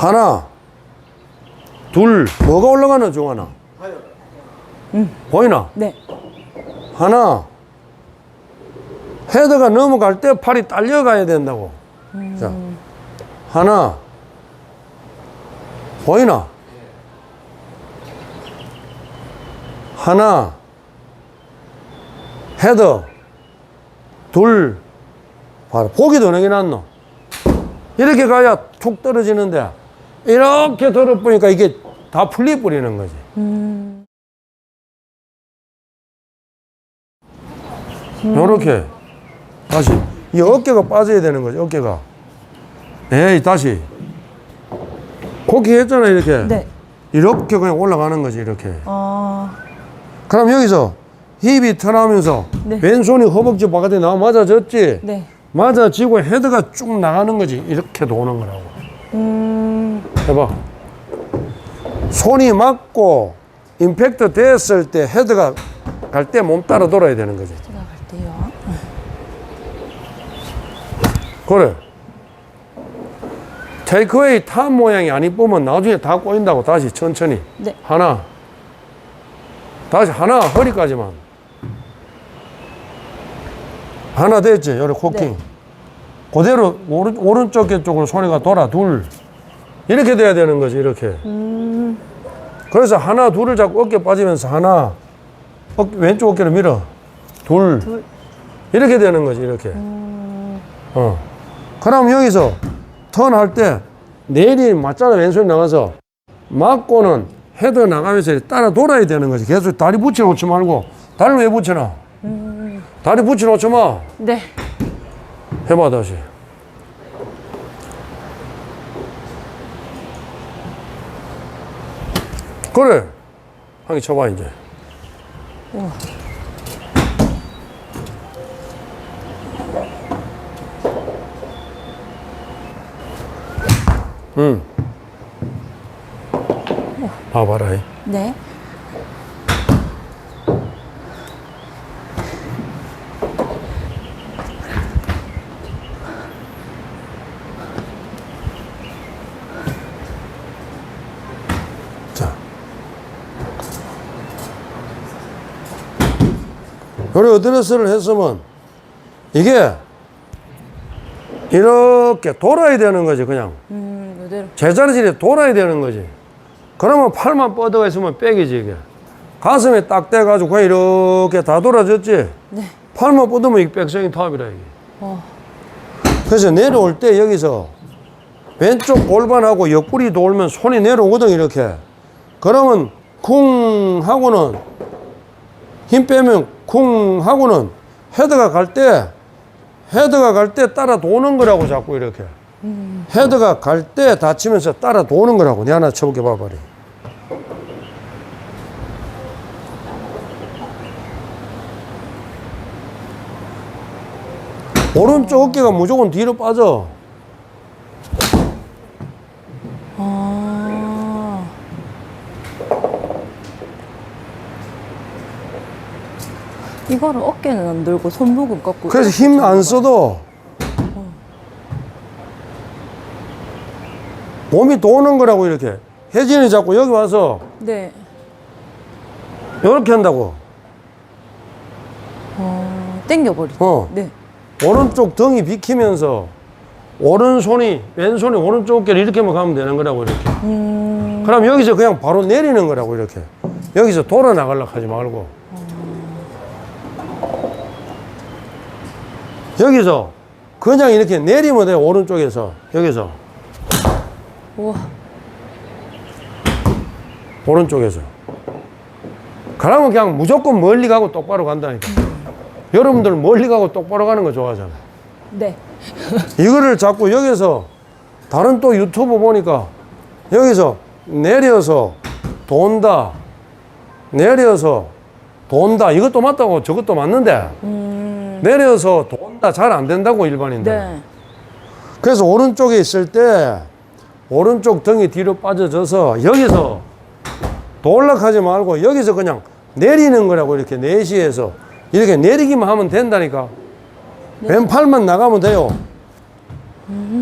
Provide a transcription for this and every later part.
하나, 둘, 뭐가 올라가나, 중하나? 보이나? 네. 하나, 헤드가 넘어갈 때 팔이 딸려가야 된다고. 자, 하나, 보이나? 하나, 헤드, 둘, 봐라. 보기도 게 낫노? 이렇게 가야 툭 떨어지는데, 이렇게 들어보니까 이게 다 풀리버리는 거지. 요렇게. 다시. 이 어깨가 빠져야 되는 거지, 어깨가. 에이, 다시. 코키 했잖아, 이렇게. 네. 이렇게 그냥 올라가는 거지, 이렇게. 어, 그럼 여기서 힙이 턴하면서 네. 왼손이 허벅지 바깥에 나와 맞아졌지? 네. 맞아지고 헤드가 쭉 나가는 거지. 이렇게 도는 거라고. 음, 해봐. 손이 맞고 임팩트 됐을 때 헤드가 갈 때 몸 따라 돌아야 되는 거지. 들어갈 때요. 그래. 테이크웨이 탑 모양이 안 이쁘면 나중에 다 꼬인다고 다시 천천히. 네. 하나. 다시 하나 허리까지만. 하나 됐지? 요래 코킹. 네. 그대로 오른, 오른쪽 쪽으로 손이가 돌아 둘. 이렇게 돼야 되는 거지 이렇게. 음, 그래서 하나 둘을 잡고 어깨 빠지면서 하나 어깨, 왼쪽 어깨를 밀어 둘. 둘. 이렇게 되는 거지 이렇게. 음, 어. 그럼 여기서 턴 할 때 내리 맞잖아 왼손이 나가서 맞고는 헤드 나가면서 따라 돌아야 되는 거지 계속 다리 붙여 놓지 말고 다리를 왜 붙여놔 다리 붙여 놓지 마 네. 해봐 다시 그래 한 개 쳐봐 이제. 응 봐봐라 이. 네. 요래 어드레스를 했으면 이게 이렇게 돌아야 되는 거지 그냥. 음, 이대로. 제자리질에 돌아야 되는 거지. 그러면 팔만 뻗어가 있으면 백이지 이게. 가슴에 딱 대가지고 그냥 이렇게 다 돌아졌지? 네. 팔만 뻗으면 이게 백스윙 탑이라 이게. 어, 그래서 내려올 때 여기서 왼쪽 골반하고 옆구리 돌면 손이 내려오거든 이렇게. 그러면 쿵 하고는 힘 빼면 쿵 하고는 헤드가 갈 때 헤드가 갈 때 따라 도는 거라고 자꾸 이렇게. 헤드가 갈 때 다치면서 따라 도는 거라고. 내 하나 쳐볼게 봐봐리. 오른쪽 어깨가 무조건 뒤로 빠져 이거를 어깨는 안 들고 손목은 꺾고. 그래서 힘 안 써도 몸이 도는 거라고 이렇게 혜진이 자꾸 여기 와서 네. 이렇게 한다고 어, 땡겨버리. 어 네. 오른쪽 등이 비키면서 오른손이 왼손이 오른쪽 어깨를 이렇게만 가면 되는 거라고 이렇게 음, 그럼 여기서 그냥 바로 내리는 거라고 이렇게 여기서 돌아 나가려고 하지 말고 여기서 그냥 이렇게 내리면 돼 오른쪽에서 여기서 우와. 오른쪽에서. 그러면 그냥 무조건 멀리 가고 똑바로 간다니까. 여러분들 멀리 가고 똑바로 가는 거 좋아하잖아. 네. 이거를 자꾸 여기서 다른 또 유튜브 보니까 여기서 내려서 돈다. 내려서 돈다. 이것도 맞다고 저것도 맞는데 음, 내려서 돈다 잘 안 된다고 일반인들. 네. 그래서 오른쪽에 있을 때 오른쪽 등이 뒤로 빠져져서 여기서 돌락하지 말고 여기서 그냥 내리는 거라고 이렇게 내시해서 이렇게 내리기만 하면 된다니까 왼팔만 나가면 돼요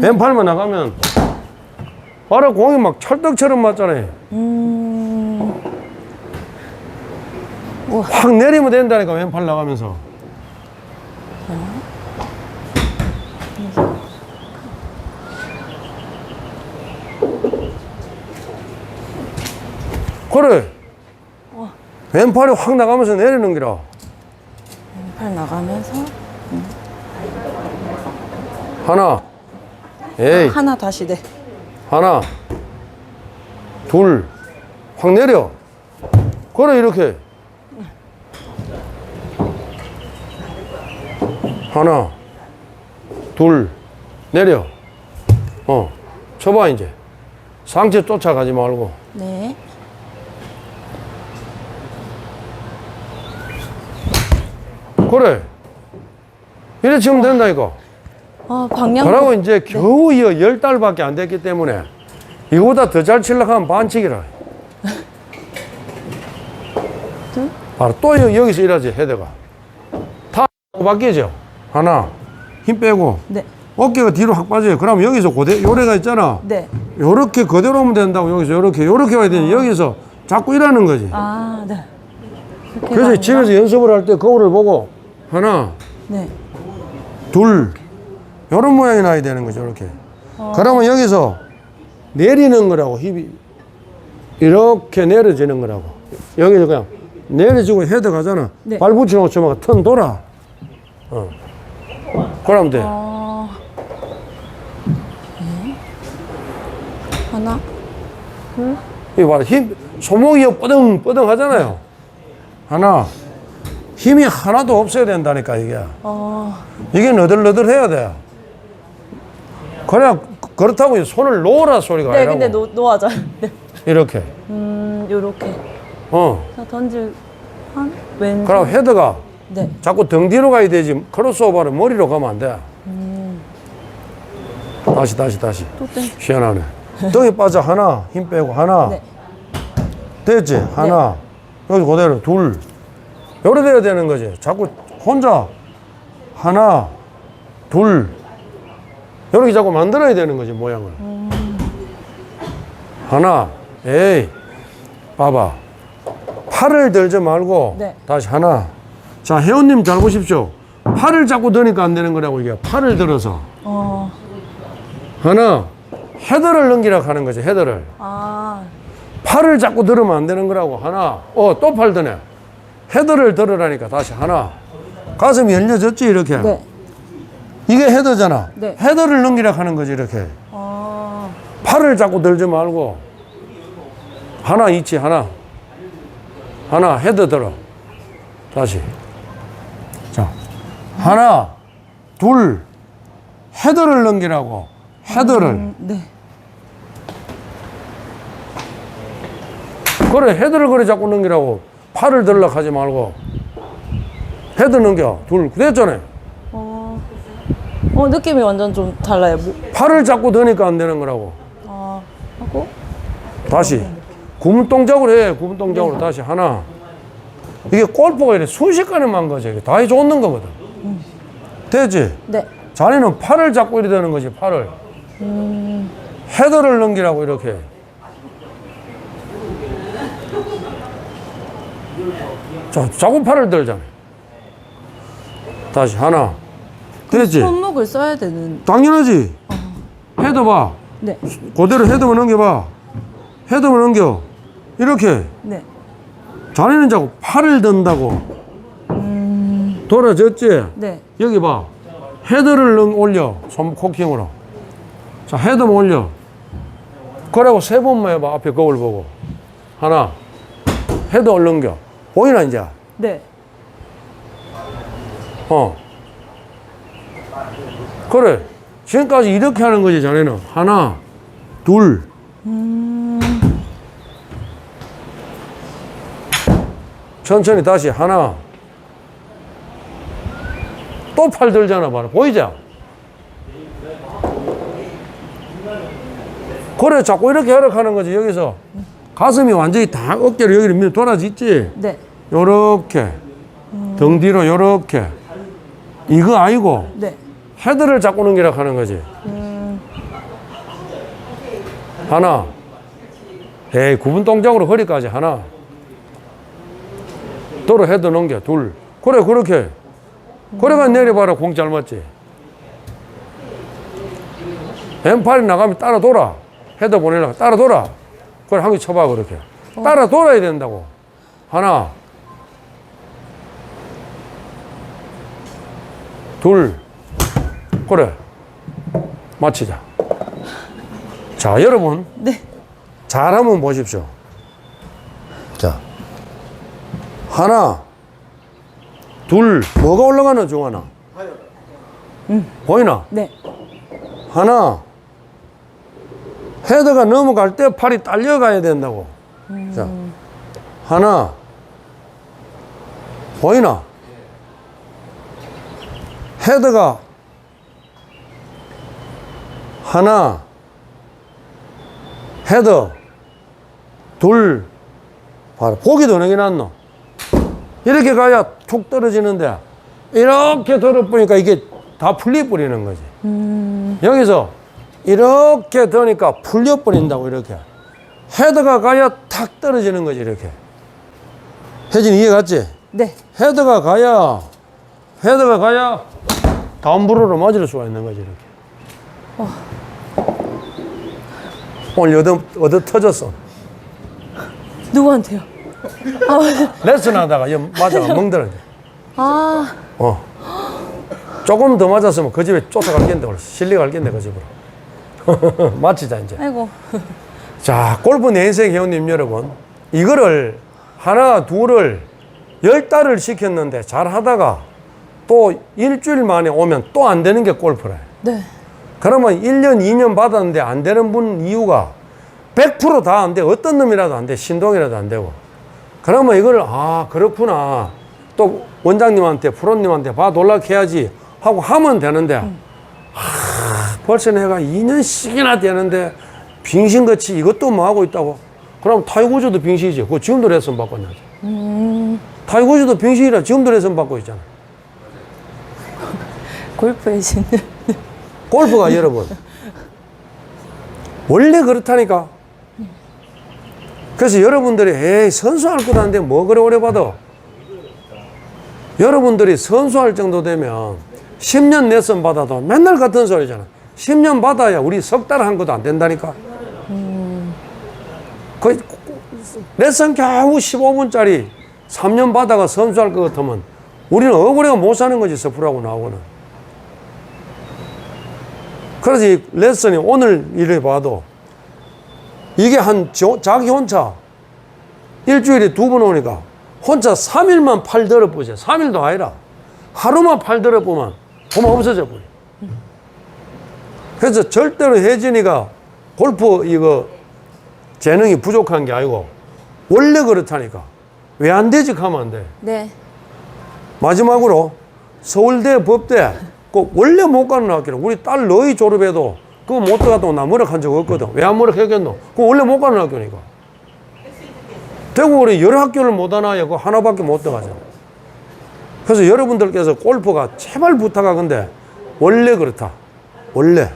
왼팔만 나가면 봐라 공이 막 찰떡처럼 맞잖아요. 음. 확 내리면 된다니까 왼팔 나가면서. 그래. 왼팔이 확 나가면서 내리는 기라. 팔 나가면서 하나. 에이. 하나 다시 네. 하나, 둘, 확 내려. 그래, 이렇게. 하나, 둘, 내려. 어, 쳐봐, 이제. 상체 쫓아가지 말고. 네. 그래. 이래 치면 된다니까. 아, 방향. 그러고 이제 겨우 이어 열 달밖에 안 됐기 때문에 이거보다 더잘 치려고 하면 반칙이라. 바로 또 여- 여기서 일하지 헤드가. 다 바뀌죠. 하나 힘 빼고 네. 어깨가 뒤로 확 빠져요. 그럼 여기서 고대 요래가 있잖아. 네. 요렇게 그대로 오면 된다고 여기서 요렇게 요렇게 와야 되니 여기서 자꾸 일하는 거지. 아, 네. 그래서 가는 집에서 연습을 할 때 거울을 보고 하나 네. 둘 이런 모양이 나야 되는 거죠 이렇게 그러면 여기서 내리는 거라고 힙이 이렇게 내려지는 거라고 여기서 그냥 내려지고 헤드 가잖아 네. 발 붙여놓고 쳐면 턴 돌아 어. 그러면 돼 어. 네. 하나. 이거 봐라 힘 손목이 뻐덩 뻐덩 하잖아요 하나 힘이 하나도 없어야 된다니까 이게 어. 이게 너덜너덜 해야 돼 그냥 그렇다고 손을 놓으라 소리가 네, 아니라고 근데 노, 노하자. 네. 이렇게 음, 요렇게. 어 자, 던질 한 왼손. 그럼 헤드가 네. 자꾸 등 뒤로 가야 되지. 크로스오버는 머리로 가면 안 돼. 다시 다시 다시. 또 땡. 희한하네. 등에 빠져. 하나 힘 빼고 하나. 네. 됐지? 하나. 여기 그대로. 둘. 요래 돼야 되는 거지. 자꾸 혼자. 하나. 둘. 이렇게 자꾸 만들어야 되는 거지 모양을. 하나. 에이. 봐봐. 팔을 들지 말고 네. 다시 하나 자 회원님 잘 보십시오. 팔을 자꾸 드니까 안 되는 거라고 이게 팔을 들어서. 어. 하나 헤드를 넘기라 하는 거지 헤드를. 아. 팔을 자꾸 들으면 안 되는 거라고. 하나 어 또 팔 드네. 헤드를 들으라니까 다시 하나. 가슴이 열려졌지 이렇게? 네. 이게 헤드잖아. 네. 헤드를 넘기라 하는 거지 이렇게. 어. 팔을 자꾸 들지 말고. 하나 있지 하나. 하나 헤드 들어. 다시. 자 하나 둘 헤드를 넘기라고. 헤드를. 음, 네. 그래 헤드를 그래 자꾸 넘기라고. 팔을 들려 하지 말고. 헤드 넘겨. 둘. 됐잖아요 어. 어, 느낌이 완전 좀 달라요. 뭐, 팔을 자꾸 드니까 안 되는 거라고. 아, 하고? 다시. 구분 동작으로 해. 구분 동작으로 다시. 하나. 이게 골프가 이래 순식간에만 거지 이게 다 해줬는 거거든 됐지? 네. 자네는 팔을 잡고 이래 되는 거지 팔을. 헤더를 넘기라고 이렇게. 자 자꾸 팔을 들잖아. 다시 하나. 됐지? 손목을 써야 되는. 당연하지. 헤더 봐. 네. 그대로 헤드만 넘겨봐. 헤드만 넘겨. 이렇게. 네. 자네는 자꾸 팔을 든다고 돌아졌지? 네. 여기 봐. 헤드를 넘 올려. 손 코킹으로. 자 헤드만 올려. 그러고 세 번만 해봐. 앞에 거울 보고. 하나. 헤드 얼렁겨. 보이나 이제? 네. 어. 그래. 지금까지 이렇게 하는 거지 자네는. 하나. 둘. 천천히 다시. 하나 또 팔 들잖아 봐라 보이죠 그래 자꾸 이렇게 하라 하는 거지 여기서 가슴이 완전히 다 어깨로 여기를 밀어 돌아지지 네. 요렇게 등 뒤로 요렇게 이거 아니고 네. 헤드를 잡고 넘기라 하는 거지 하나. 에이, 구분 동작으로 허리까지 하나. 도로 헤드 넘겨, 둘. 그래, 그렇게. 그래가 내려봐라, 공잘 맞지? 왼팔이 나가면 따라 돌아. 헤드 보내려고 따라 돌아. 그래, 한개 쳐봐, 그렇게. 따라 돌아야 된다고. 하나. 둘. 그래. 마치자. 자, 여러분. 네. 잘 한번 보십시오. 자. 하나. 둘. 뭐가 올라가나, 중하나? 보이나? 네. 하나. 헤드가 넘어갈 때 팔이 딸려가야 된다고. 자. 하나. 보이나? 헤드가 하나. 헤드. 둘. 봐라. 보기도 너게 낫노. 이렇게 가야 툭 떨어지는데 이렇게 들어보니까 이게 다 풀려버리는 거지. 여기서 이렇게 더니까 풀려버린다고 이렇게 헤드가 가야 탁 떨어지는 거지 이렇게 혜진 이해 갔지? 네. 헤드가 가야 헤드가 가야 다운브로로 맞을 수가 있는 거지 이렇게 오늘 얻어, 얻어 터졌어 누구한테요? 레슨 하다가 여 맞아가 멍들어져 아, 어. 조금 더 맞았으면 그 집에 쫓아갈겠는데 오늘 실려갈겠네 그 집으로 마치자 이제 아이고. 자, 골프 내 인생 회원님 여러분, 이거를 하나, 둘을 열 달을 시켰는데 잘 하다가 또 일주일 만에 오면 또 안 되는 게 골프래. 네. 그러면 1년, 2년 받았는데 안 되는 분 이유가 100%다 안 돼. 어떤 놈이라도 안 돼. 신동이라도 안 되고. 그러면 이걸, 아, 그렇구나. 또 원장님한테, 프로님한테 봐 놀라켜야지 하고 하면 되는데, 아, 벌써 내가 2년씩이나 되는데, 빙신같이 이것도 뭐 하고 있다고? 그럼 타이거즈도 빙신이지. 그거 지금도 레슨 받고 있냐. 타이거즈도 빙신이라 지금도 레슨 받고 있잖아. 골프의 신. 골프가 여러분 원래 그렇다니까 그래서 여러분들이 에이 선수할 것 아닌데 뭐 그래 오래 받아 여러분들이 선수할 정도 되면 10년 레슨 받아도 맨날 같은 소리잖아. 10년 받아야 우리 석 달 한 것도 안 된다니까. 그 레슨 겨우 15분짜리 3년 받아가 선수할 것 같으면 우리는 억울해가 못 사는 거지 서프라고 나오고는. 그래서 이 레슨이 오늘 이래 봐도 이게 한 저- 자기 혼자 일주일에 두 번 오니까 혼자 3일만 팔 들어보세요. 3일도 아니라 하루만 팔 들어보면 보면 없어져 버려. 그래서 절대로 혜진이가 골프 이거 재능이 부족한 게 아니고 원래 그렇다니까. 왜 안 되지 하면 안 돼. 네. 마지막으로 서울대 법대 그 원래 못 가는 학교는 우리 딸 너희 졸업해도 그거 못 들어갔다고 나 무력한 적 없거든. 왜 안 무력했겠노? 그거 원래 못 가는 학교니까. 대구 우리 여러 학교를 못 하나요? 그거 하나밖에 못 들어가잖아. 그래서 여러분들께서 골프가 제발 부탁하건데 원래 그렇다. 원래.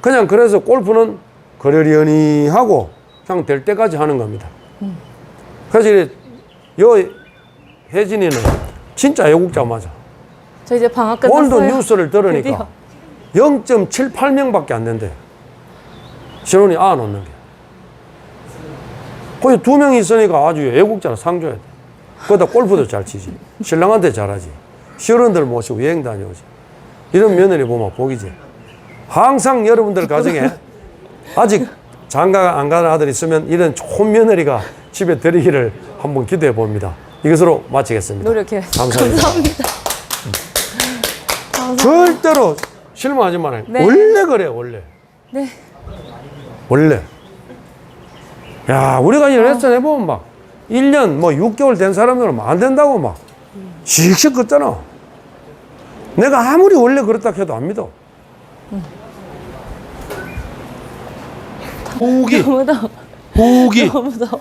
그냥 그래서 골프는 그러려니 하고 그냥 될 때까지 하는 겁니다. 그래서 이요 혜진이는 진짜 애국자 맞아. 저 이제 방학 끝났어요. 오늘도 뉴스를 들으니까. 드디어. 0.78명밖에 안 된대. 신혼이 안 놓는 게. 거기 두명 있으니까 아주 애국자라 상 줘야 돼. 거기다 골프도 잘 치지. 신랑한테 잘하지. 시어른들 모시고 여행 다녀오지. 이런 며느리 보면 복이지. 항상 여러분들 가정에 아직 장가 안 가는 아들 있으면 이런 좋은 며느리가 집에 데리기를 한번 기대해 봅니다. 이것으로 마치겠습니다. 노력해. 감사합니다. 감사합니다. 절대로 실망하지 말아요. 네. 원래 그래, 원래. 네. 원래. 야, 우리가 이 레슨 해보면 막, 1년, 뭐 6개월 된 사람들은 안 된다고 막, 씩씩 걷잖아. 내가 아무리 원래 그렇다 해도 안 믿어. 후기, 너무 더워. 후기. 너무 더워.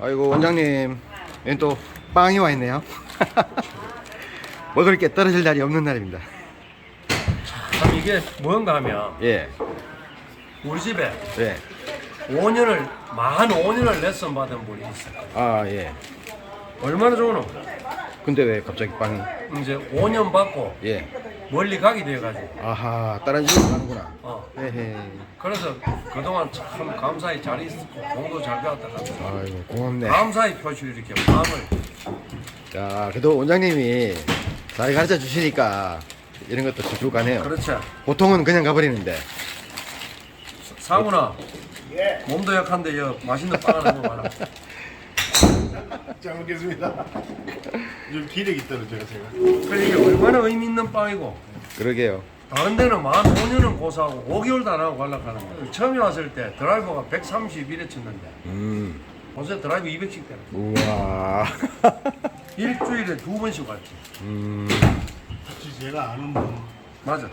아이고 원장님. 얘또 빵이 와 있네요. 먹을 게 떨어질 날이 없는 날입니다. 참 이게 뭔가 하면 예, 우리 집에 예, 5년을 만 5년을 레슨 받은 분이 있어요. 아 예. 얼마나 좋으노? 근데 왜 갑자기 빵이? 이제 5년 받고 예. 멀리 가게 돼가지고. 아하, 다른 집으로 가는구나. 어. 에헤. 그래서 그동안 참 감사히 잘 있었고 공도 잘 배웠다. 아이고 고맙네. 감사의 표시로 이렇게 마음을 야, 그래도 원장님이 잘 가르쳐 주시니까 이런 것도 쭉쭉 가네요. 그렇지. 보통은 그냥 가버리는데. 상훈아. 몸도 약한데 여 맛있는 빵 하나 먹어봐라. 잘 먹겠습니다. 좀 기력이 떨어져요 제가. 그래 이게 얼마나 의미 있는 빵이고 그러게요. 다른 데는 만 5년은 고사하고 5개월도 안 하고 관락하는 거야. 처음에 왔을 때 드라이버가 131에 쳤는데 음. 요새 드라이브 200씩 되는 우와. 일주일에 두 번씩 왔지. 음. 혹시 제가 아는 분 맞아.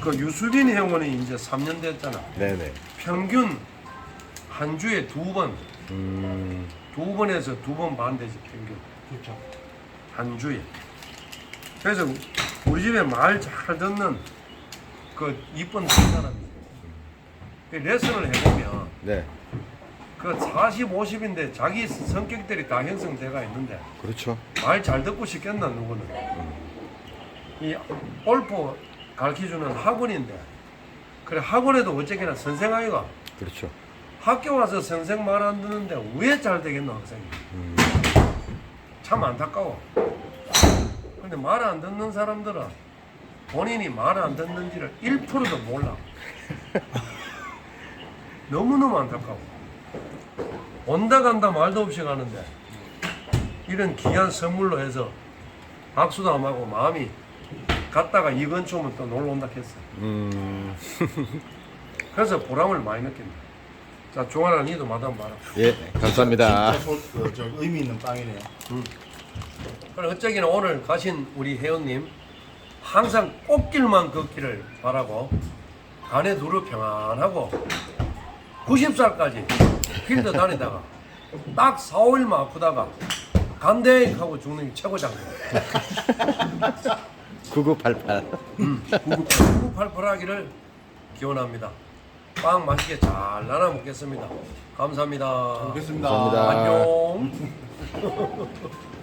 그 유수빈 회원이 이제 3년 됐잖아. 네네. 평균 한 주에 두 번, 음. 두 번에서 두 번 반 되지 평균 그렇죠. 한 주에. 그래서 우리 집에 말 잘 듣는 그 이쁜 사람이 그 레슨을 해보면 네. 그 40, 50인데 자기 성격들이 다 형성돼가 있는데 그렇죠. 말 잘 듣고 싶겠나 누구는 이 골프 가르쳐주는 학원인데 그래 학원에도 어쨌거나 선생 아이가 그렇죠. 학교 와서 선생 말 안 듣는데 왜 잘 되겠노 학생이 참 안타까워. 근데 말 안 듣는 사람들은 본인이 말 안 듣는지를 1%도 몰라. 너무너무 안타까워. 온다 간다 말도 없이 가는데 이런 귀한 선물로 해서 박수도 안 하고 마음이 갔다가 이 근처면 또 놀러 온다 했어. 음. 그래서 보람을 많이 느낀다 자 종아라 니도 마담 봐라 예, 감사합니다. 진짜 소- 그, 저 의미 있는 빵이네요. 그럼 어쩌기는 오늘 가신 우리 회원님 항상 꽃길만 걷기를 바라고 간에 두루 평안하고 90살까지 필드 다니다가 딱 4, 5일만 아프다가 간대익 하고 죽는 게 최고장 9988. 구구팔팔하기를 기원합니다 빵 맛있게 잘 나눠 먹겠습니다 감사합니다 먹겠습니다. 감사합니다. 안녕